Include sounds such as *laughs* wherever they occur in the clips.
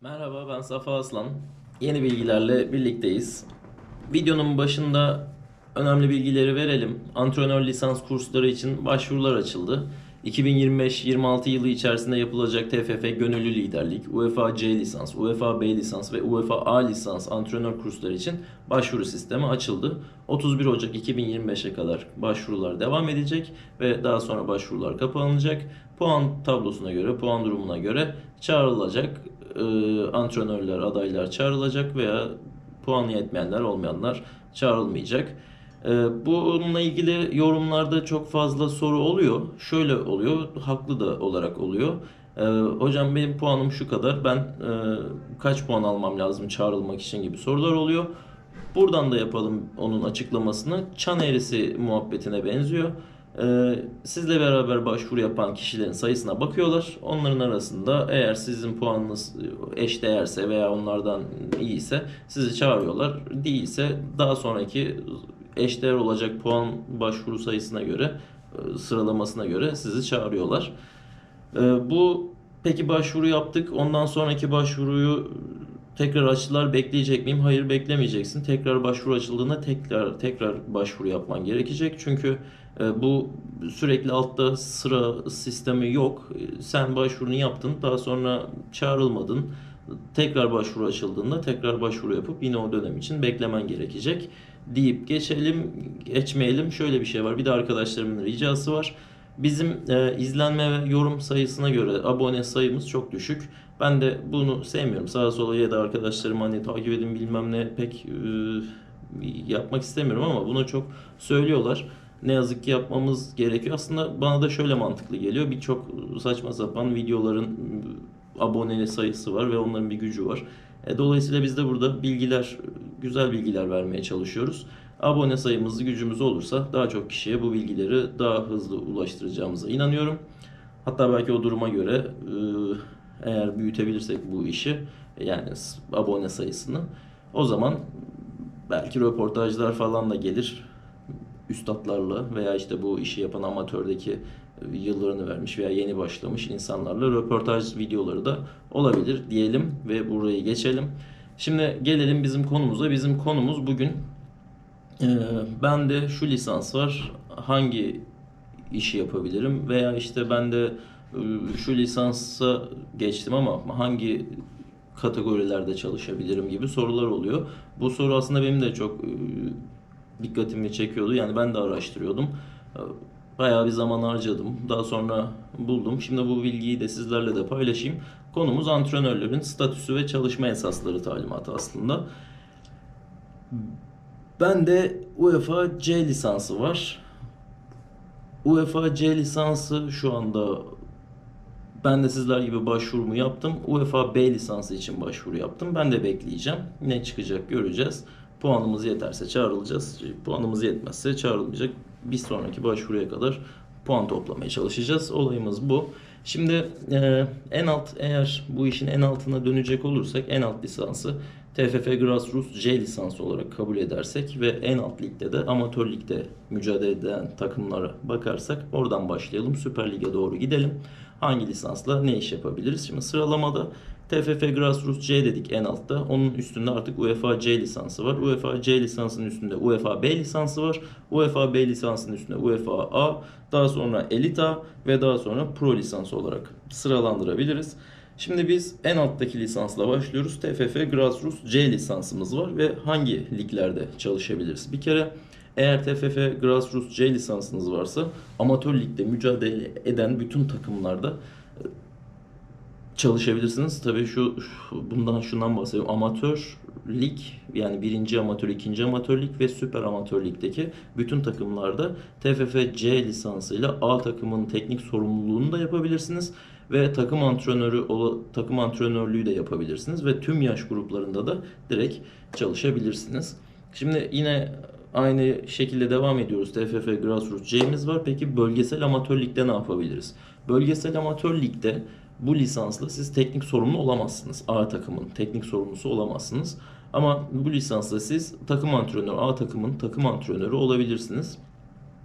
Merhaba ben Safa Aslan. Yeni bilgilerle birlikteyiz. Videonun başında önemli bilgileri verelim. Antrenör lisans kursları için başvurular açıldı. 2025-26 yılı içerisinde yapılacak TFF Gönüllü Liderlik, UEFA C lisans, UEFA B lisans ve UEFA A lisans antrenör kursları için başvuru sistemi açıldı. 31 Ocak 2025'e kadar başvurular devam edecek ve daha sonra başvurular kapanacak. Puan tablosuna göre, puan durumuna göre çağrılacak e, antrenörler, adaylar çağrılacak veya puanı yetmeyenler, olmayanlar çağrılmayacak. E, bununla ilgili yorumlarda çok fazla soru oluyor. Şöyle oluyor, haklı da olarak oluyor. E, hocam benim puanım şu kadar, ben e, kaç puan almam lazım çağrılmak için gibi sorular oluyor. Buradan da yapalım onun açıklamasını. Çan eğrisi muhabbetine benziyor. Ee, sizle beraber başvuru yapan kişilerin sayısına bakıyorlar. Onların arasında eğer sizin puanınız eş değerse veya onlardan iyiyse sizi çağırıyorlar. Değilse daha sonraki eş değer olacak puan başvuru sayısına göre e, sıralamasına göre sizi çağırıyorlar. Ee, bu peki başvuru yaptık. Ondan sonraki başvuruyu tekrar açtılar bekleyecek miyim? Hayır beklemeyeceksin. Tekrar başvuru açıldığında tekrar tekrar başvuru yapman gerekecek. Çünkü e, bu sürekli altta sıra sistemi yok. E, Sen başvurunu yaptın, daha sonra çağrılmadın. Tekrar başvuru açıldığında tekrar başvuru yapıp yine o dönem için beklemen gerekecek deyip geçelim, geçmeyelim. Şöyle bir şey var. Bir de arkadaşlarımın ricası var. Bizim e, izlenme ve yorum sayısına göre abone sayımız çok düşük. Ben de bunu sevmiyorum. Sağa sola ya da arkadaşlarım hani takip edin bilmem ne pek e, yapmak istemiyorum ama bunu çok söylüyorlar. Ne yazık ki yapmamız gerekiyor. Aslında bana da şöyle mantıklı geliyor. Birçok saçma sapan videoların e, abone sayısı var ve onların bir gücü var. E, dolayısıyla biz de burada bilgiler, güzel bilgiler vermeye çalışıyoruz. Abone sayımız, gücümüz olursa daha çok kişiye bu bilgileri daha hızlı ulaştıracağımıza inanıyorum. Hatta belki o duruma göre e, eğer büyütebilirsek bu işi yani abone sayısını o zaman belki röportajlar falan da gelir üstadlarla veya işte bu işi yapan amatördeki yıllarını vermiş veya yeni başlamış insanlarla röportaj videoları da olabilir diyelim ve burayı geçelim. Şimdi gelelim bizim konumuza. Bizim konumuz bugün e, bende şu lisans var. Hangi işi yapabilirim veya işte ben de e, şu lisansa geçtim ama hangi kategorilerde çalışabilirim gibi sorular oluyor. Bu soru aslında benim de çok e, dikkatimi çekiyordu. Yani ben de araştırıyordum. E, Bayağı bir zaman harcadım. Daha sonra buldum. Şimdi bu bilgiyi de sizlerle de paylaşayım. Konumuz antrenörlerin statüsü ve çalışma esasları talimatı aslında. Ben de UEFA C lisansı var. UEFA C lisansı şu anda ben de sizler gibi başvurumu yaptım. UEFA B lisansı için başvuru yaptım. Ben de bekleyeceğim. Ne çıkacak göreceğiz. Puanımız yeterse çağrılacağız. Puanımız yetmezse çağrılmayacak. Bir sonraki başvuruya kadar puan toplamaya çalışacağız. Olayımız bu. Şimdi e, en alt eğer bu işin en altına dönecek olursak en alt lisansı TFF Grassroots C lisansı olarak kabul edersek ve en alt ligde de amatör ligde mücadele eden takımlara bakarsak oradan başlayalım. Süper Lig'e doğru gidelim. Hangi lisansla ne iş yapabiliriz? Şimdi sıralamada TFF Grassroots C dedik en altta. Onun üstünde artık UEFA C lisansı var. UEFA C lisansının üstünde UEFA B lisansı var. UEFA B lisansının üstünde UEFA A. Daha sonra Elite A ve daha sonra Pro lisans olarak sıralandırabiliriz. Şimdi biz en alttaki lisansla başlıyoruz. TFF Grassroots C lisansımız var ve hangi liglerde çalışabiliriz? Bir kere eğer TFF Grassroots C lisansınız varsa amatör ligde mücadele eden bütün takımlarda çalışabilirsiniz. Tabii şu bundan şundan bahsediyorum. Amatör lig yani birinci amatör, ikinci amatör lig ve süper amatör ligdeki bütün takımlarda TFF C lisansıyla A takımın teknik sorumluluğunu da yapabilirsiniz ve takım antrenörü takım antrenörlüğü de yapabilirsiniz ve tüm yaş gruplarında da direkt çalışabilirsiniz. Şimdi yine aynı şekilde devam ediyoruz. TFF Grassroots C'miz var. Peki bölgesel amatör ligde ne yapabiliriz? Bölgesel amatör ligde bu lisansla siz teknik sorumlu olamazsınız. A takımın teknik sorumlusu olamazsınız. Ama bu lisansla siz takım antrenörü, A takımın takım antrenörü olabilirsiniz.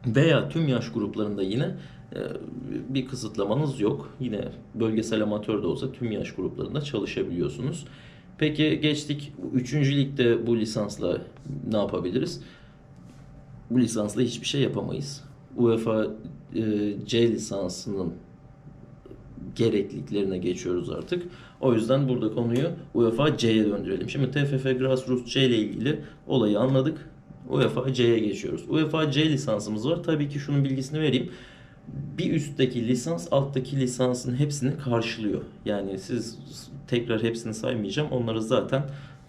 Veya tüm yaş gruplarında yine e, bir kısıtlamanız yok. Yine bölgesel amatör de olsa tüm yaş gruplarında çalışabiliyorsunuz. Peki geçtik 3. ligde bu lisansla ne yapabiliriz? Bu lisansla hiçbir şey yapamayız. UEFA e, C lisansının gerekliliklerine geçiyoruz artık. O yüzden burada konuyu UEFA C'ye döndürelim. Şimdi TFF Grassroots C ile ilgili olayı anladık. UEFA C'ye geçiyoruz. UEFA C lisansımız var. Tabii ki şunun bilgisini vereyim. Bir üstteki lisans alttaki lisansın hepsini karşılıyor. Yani siz tekrar hepsini saymayacağım. Onları zaten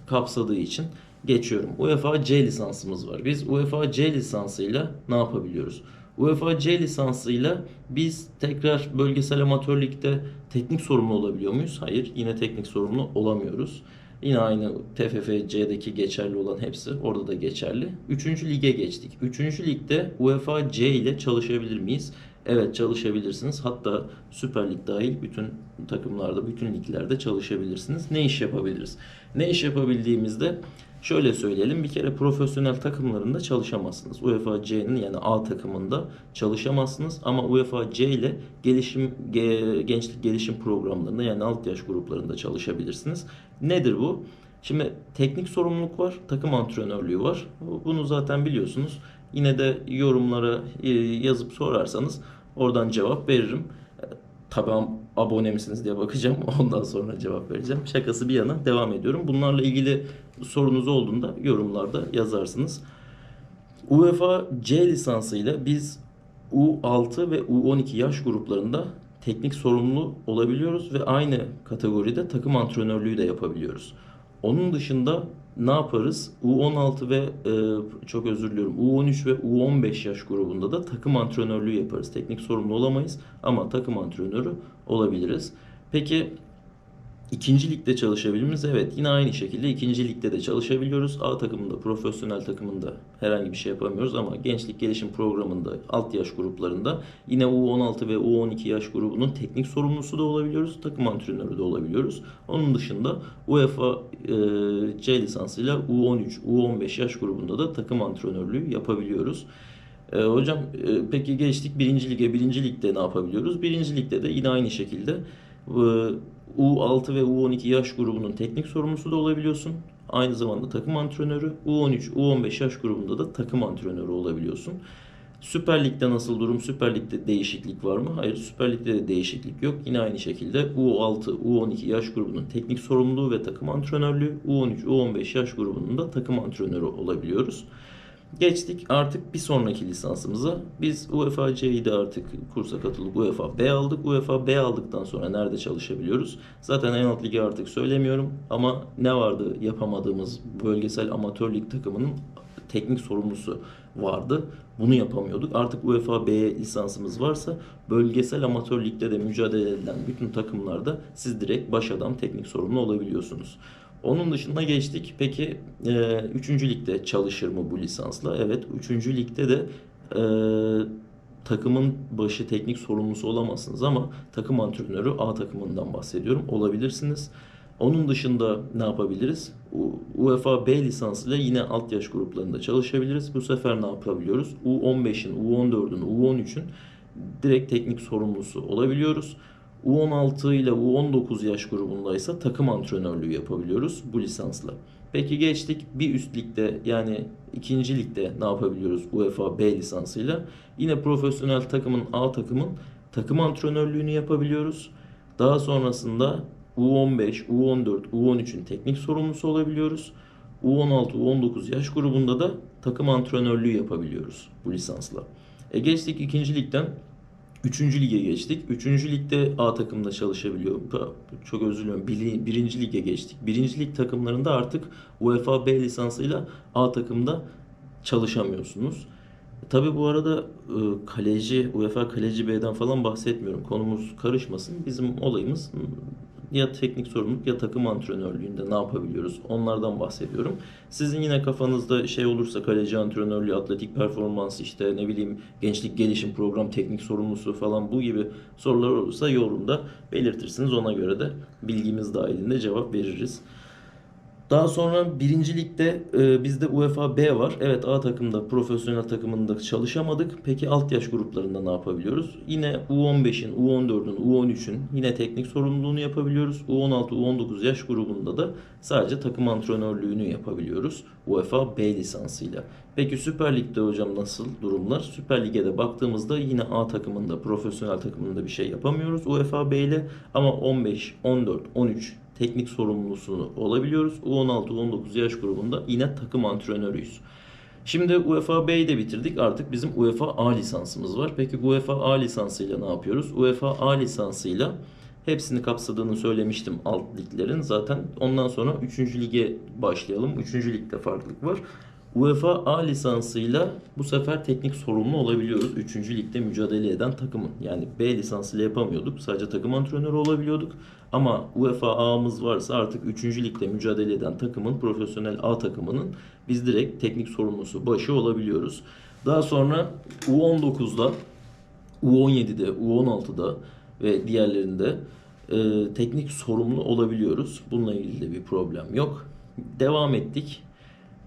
kapsadığı için geçiyorum. UEFA C lisansımız var. Biz UEFA C lisansıyla ne yapabiliyoruz? UEFA C lisansıyla biz tekrar bölgesel amatör ligde teknik sorumlu olabiliyor muyuz? Hayır, yine teknik sorumlu olamıyoruz. Yine aynı TFF-C'deki geçerli olan hepsi orada da geçerli. Üçüncü lige geçtik. Üçüncü ligde UEFA C ile çalışabilir miyiz? Evet çalışabilirsiniz. Hatta Süper Lig dahil bütün takımlarda, bütün liglerde çalışabilirsiniz. Ne iş yapabiliriz? Ne iş yapabildiğimizde şöyle söyleyelim. Bir kere profesyonel takımlarında çalışamazsınız. UEFA C'nin yani A takımında çalışamazsınız. Ama UEFA C ile gelişim ge- gençlik gelişim programlarında yani alt yaş gruplarında çalışabilirsiniz. Nedir bu? Şimdi teknik sorumluluk var, takım antrenörlüğü var. Bunu zaten biliyorsunuz. Yine de yorumlara e, yazıp sorarsanız oradan cevap veririm. E, Tabii abone misiniz diye bakacağım. *laughs* Ondan sonra cevap vereceğim. Şakası bir yana devam ediyorum. Bunlarla ilgili sorunuz olduğunda yorumlarda yazarsınız. UEFA C lisansıyla biz U6 ve U12 yaş gruplarında teknik sorumlu olabiliyoruz ve aynı kategoride takım antrenörlüğü de yapabiliyoruz. Onun dışında ne yaparız? U16 ve e, çok özür diliyorum U13 ve U15 yaş grubunda da takım antrenörlüğü yaparız. Teknik sorumlu olamayız ama takım antrenörü olabiliriz. Peki İkinci ligde çalışabilir miyiz? Evet yine aynı şekilde ikinci ligde de çalışabiliyoruz. A takımında, profesyonel takımında herhangi bir şey yapamıyoruz ama gençlik gelişim programında, alt yaş gruplarında yine U16 ve U12 yaş grubunun teknik sorumlusu da olabiliyoruz. Takım antrenörü de olabiliyoruz. Onun dışında UEFA e, C lisansıyla U13, U15 yaş grubunda da takım antrenörlüğü yapabiliyoruz. E, hocam e, peki geçtik birinci lige. Birinci ligde ne yapabiliyoruz? Birinci ligde de yine aynı şekilde e, U6 ve U12 yaş grubunun teknik sorumlusu da olabiliyorsun. Aynı zamanda takım antrenörü. U13, U15 yaş grubunda da takım antrenörü olabiliyorsun. Süper Lig'de nasıl durum? Süper Lig'de değişiklik var mı? Hayır, Süper Lig'de de değişiklik yok. Yine aynı şekilde U6, U12 yaş grubunun teknik sorumluluğu ve takım antrenörlüğü, U13, U15 yaş grubunun da takım antrenörü olabiliyoruz. Geçtik artık bir sonraki lisansımıza. Biz UEFA C'yi de artık kursa katılıp UEFA B aldık. UEFA B aldıktan sonra nerede çalışabiliyoruz? Zaten en alt ligi artık söylemiyorum ama ne vardı yapamadığımız bölgesel amatör lig takımının teknik sorumlusu vardı. Bunu yapamıyorduk. Artık UEFA B lisansımız varsa bölgesel amatör ligde de mücadele edilen bütün takımlarda siz direkt baş adam teknik sorumlu olabiliyorsunuz. Onun dışında geçtik. Peki 3. ligde çalışır mı bu lisansla? Evet 3. ligde de e, takımın başı teknik sorumlusu olamazsınız ama takım antrenörü A takımından bahsediyorum. Olabilirsiniz. Onun dışında ne yapabiliriz? UEFA B lisansıyla yine alt yaş gruplarında çalışabiliriz. Bu sefer ne yapabiliyoruz? U15'in, U14'ün, U13'ün direkt teknik sorumlusu olabiliyoruz. U16 ile U19 yaş grubundaysa takım antrenörlüğü yapabiliyoruz bu lisansla. Peki geçtik bir üst ligde yani ikinci ligde ne yapabiliyoruz UEFA B lisansıyla? Yine profesyonel takımın A takımın takım antrenörlüğünü yapabiliyoruz. Daha sonrasında U15, U14, U13'ün teknik sorumlusu olabiliyoruz. U16, U19 yaş grubunda da takım antrenörlüğü yapabiliyoruz bu lisansla. E geçtik ikinci ligden Üçüncü lige geçtik. Üçüncü ligde A takımda çalışabiliyor. Çok özür diliyorum. Biri- Birinci lige geçtik. Birinci lig takımlarında artık UEFA B lisansıyla A takımda çalışamıyorsunuz. Tabi bu arada e, kaleci, UEFA kaleci B'den falan bahsetmiyorum. Konumuz karışmasın. Bizim olayımız ya teknik sorumluluk ya takım antrenörlüğünde ne yapabiliyoruz? Onlardan bahsediyorum. Sizin yine kafanızda şey olursa kaleci antrenörlüğü, atletik performans işte ne bileyim gençlik gelişim program teknik sorumlusu falan bu gibi sorular olursa yorumda belirtirsiniz. Ona göre de bilgimiz dahilinde cevap veririz. Daha sonra birinci ligde e, bizde UEFA B var. Evet A takımda profesyonel takımında çalışamadık. Peki alt yaş gruplarında ne yapabiliyoruz? Yine U15'in, U14'ün, U13'ün yine teknik sorumluluğunu yapabiliyoruz. U16, U19 yaş grubunda da sadece takım antrenörlüğünü yapabiliyoruz. UEFA B lisansıyla. Peki Süper Lig'de hocam nasıl durumlar? Süper Lig'e de baktığımızda yine A takımında, profesyonel takımında bir şey yapamıyoruz UEFA B ile ama 15, 14, 13 teknik sorumlusu olabiliyoruz. U16, U19 yaş grubunda yine takım antrenörüyüz. Şimdi UEFA B'yi de bitirdik. Artık bizim UEFA A lisansımız var. Peki UEFA A lisansıyla ne yapıyoruz? UEFA A lisansıyla hepsini kapsadığını söylemiştim alt liglerin. Zaten ondan sonra 3. lige başlayalım. 3. ligde farklılık var. UEFA A lisansıyla bu sefer teknik sorumlu olabiliyoruz. 3. ligde mücadele eden takımın. Yani B lisansıyla yapamıyorduk. Sadece takım antrenörü olabiliyorduk. Ama UEFA A'mız varsa artık 3. ligde mücadele eden takımın, profesyonel A takımının biz direkt teknik sorumlusu başı olabiliyoruz. Daha sonra U19'da, U17'de, U16'da ve diğerlerinde e, teknik sorumlu olabiliyoruz. Bununla ilgili de bir problem yok. Devam ettik.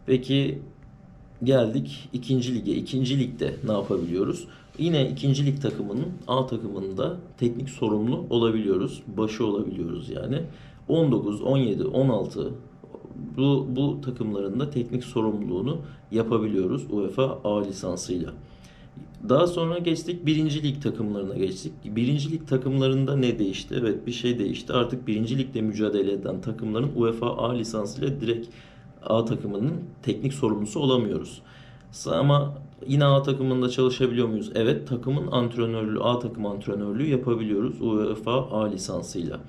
Peki geldik ikinci lige. İkinci ligde ne yapabiliyoruz? Yine ikinci lig takımının A takımında teknik sorumlu olabiliyoruz. Başı olabiliyoruz yani. 19, 17, 16 bu, bu takımlarında teknik sorumluluğunu yapabiliyoruz UEFA A lisansıyla. Daha sonra geçtik birinci lig takımlarına geçtik. Birinci lig takımlarında ne değişti? Evet bir şey değişti. Artık birinci ligde mücadele eden takımların UEFA A lisansıyla direkt A takımının teknik sorumlusu olamıyoruz. Ama yine A takımında çalışabiliyor muyuz? Evet takımın antrenörlüğü, A takım antrenörlüğü yapabiliyoruz UEFA A lisansıyla.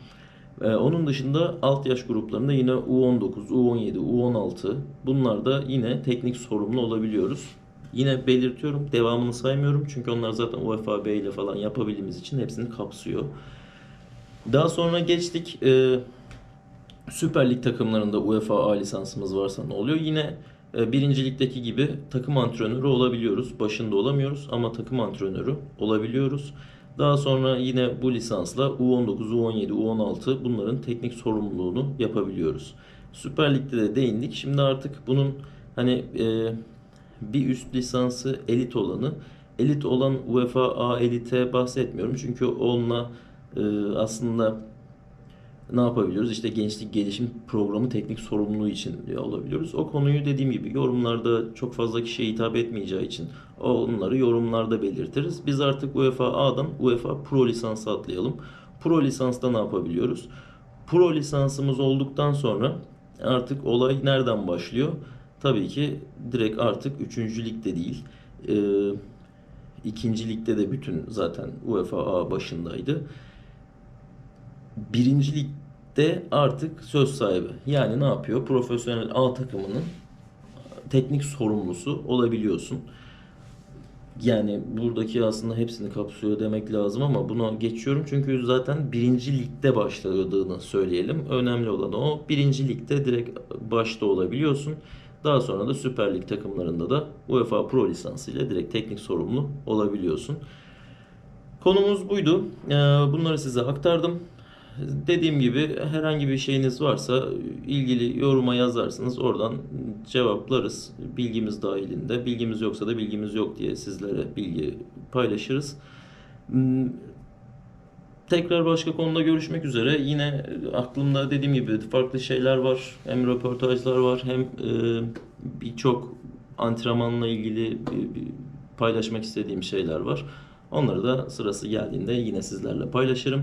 Ee, onun dışında alt yaş gruplarında yine U19, U17, U16 bunlarda yine teknik sorumlu olabiliyoruz. Yine belirtiyorum devamını saymıyorum çünkü onlar zaten UEFA B ile falan yapabildiğimiz için hepsini kapsıyor. Daha sonra geçtik e, Süper Lig takımlarında UEFA A lisansımız varsa ne oluyor? Yine e, birinci ligdeki gibi takım antrenörü olabiliyoruz. Başında olamıyoruz ama takım antrenörü olabiliyoruz. Daha sonra yine bu lisansla U19, U17, U16 bunların teknik sorumluluğunu yapabiliyoruz. Süper Lig'de de değindik. Şimdi artık bunun hani e, bir üst lisansı elit olanı. Elit olan UEFA A elite bahsetmiyorum. Çünkü onunla e, aslında ne yapabiliyoruz? İşte gençlik gelişim programı teknik sorumluluğu için olabiliyoruz. O konuyu dediğim gibi yorumlarda çok fazla kişiye hitap etmeyeceği için onları yorumlarda belirtiriz. Biz artık UEFA A'dan UEFA Pro lisansı atlayalım. Pro lisansta ne yapabiliyoruz? Pro lisansımız olduktan sonra artık olay nereden başlıyor? Tabii ki direkt artık 3. ligde değil. Ee, ikinci ligde de bütün zaten UEFA A başındaydı birinci ligde artık söz sahibi. Yani ne yapıyor? Profesyonel A takımının teknik sorumlusu olabiliyorsun. Yani buradaki aslında hepsini kapsıyor demek lazım ama buna geçiyorum çünkü zaten birinci ligde başladığını söyleyelim. Önemli olan o. Birinci ligde direkt başta olabiliyorsun. Daha sonra da Süper Lig takımlarında da UEFA Pro lisansıyla direkt teknik sorumlu olabiliyorsun. Konumuz buydu. Ee, Bunları size aktardım. Dediğim gibi herhangi bir şeyiniz varsa ilgili yoruma yazarsınız. Oradan cevaplarız bilgimiz dahilinde. Bilgimiz yoksa da bilgimiz yok diye sizlere bilgi paylaşırız. Hmm, Tekrar başka konuda görüşmek üzere. Yine aklımda dediğim gibi farklı şeyler var. Hem röportajlar var hem e, birçok antrenmanla ilgili paylaşmak istediğim şeyler var. Onları da sırası geldiğinde yine sizlerle paylaşırım.